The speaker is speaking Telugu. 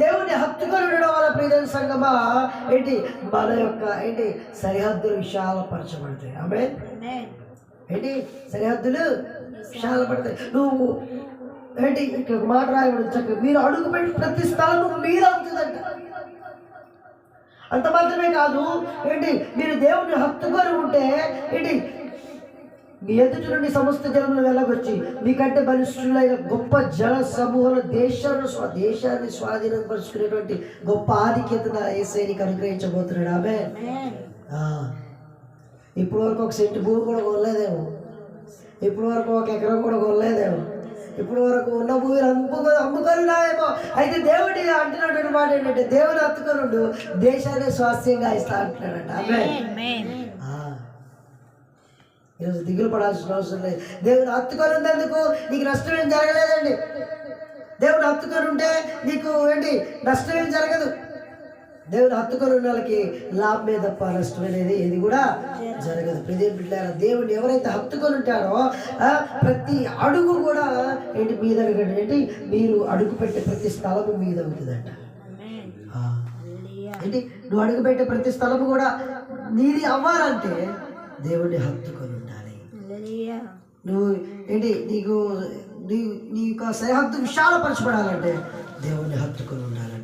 దేవుని హత్తుకొని ఉండడం వల్ల ప్రియమైన సంగమా? ఏంటి? మన యొక్క ఏంటి? సరిహద్దులు విశాలపరచబడతాయి. ఆమె ఏంటి? సరిహద్దులు విశాలపడతాయి. నువ్వు ఏంటి? ఇక్కడ మాట రాయబడి చక్కగా మీరు అడుగుపెట్టి ప్రతి స్థలము మీరు అవుతుందంట అంత మాత్రమే కాదు ఏంటి? మీరు దేవుని హత్తుకొని ఉంటే ఏంటి? మీ ఎదుటి నుండి సమస్త జనములు వెళ్ళగొచ్చి మీకంటే బలిష్ఠులైన గొప్ప జన సమూహాల దేశాన్ని స్వ దేశాన్ని స్వాధీనం పరుచుకునేటువంటి గొప్ప ఆధిక్యతను ఏసైనికి అనుగ్రహించబోతున్నాడు. ఆమె ఇప్పుడు వరకు ఒక సెంటు భూమి కూడా కొనలేదేమో. ఇప్పుడు వరకు ఒక ఎకరం కూడా కొనలేదేమో. ఇప్పుడు వరకు ఉన్న భూమిని అమ్ముకో అమ్ముకొనినాయేమో. అయితే దేవుడి అంటున్నటువంటి మాట ఏంటంటే దేవుని హత్తుకొనుండు దేశాన్ని స్వాస్థ్యంగా ఇస్తా అంటున్నాడంట. ఆమె. ఈరోజు దిగులు పడాల్సిన అవసరం లేదు. దేవుని హత్తుకొని ఉన్నందుకు నీకు నష్టం ఏం జరగలేదండి. దేవుని హత్తుకొని ఉంటే నీకు ఏంటి? నష్టం ఏం జరగదు. దేవుని హత్తుకొని ఉన్న వాళ్ళకి లాభమే తప్ప నష్టం అనేది ఏది కూడా జరగదు. ప్రతి బిడ్డారా దేవుని ఎవరైతే హత్తుకొని ఉంటారో ప్రతి అడుగు కూడా ఏంటి మీద ఏంటి? మీరు అడుగు పెట్టే ప్రతి స్థలము మీద అవుతుందంట. ఏంటి? నువ్వు అడుగు పెట్టే ప్రతి స్థలము కూడా నీది అవ్వాలంటే దేవుడిని హత్తుకొని ఉండాలి. నువ్వు ఏంటి నీకు నీ నీ యొక్క సరిహద్దు విశాలపరచబడాలంటే దేవుడిని హత్తుకొని ఉండాలి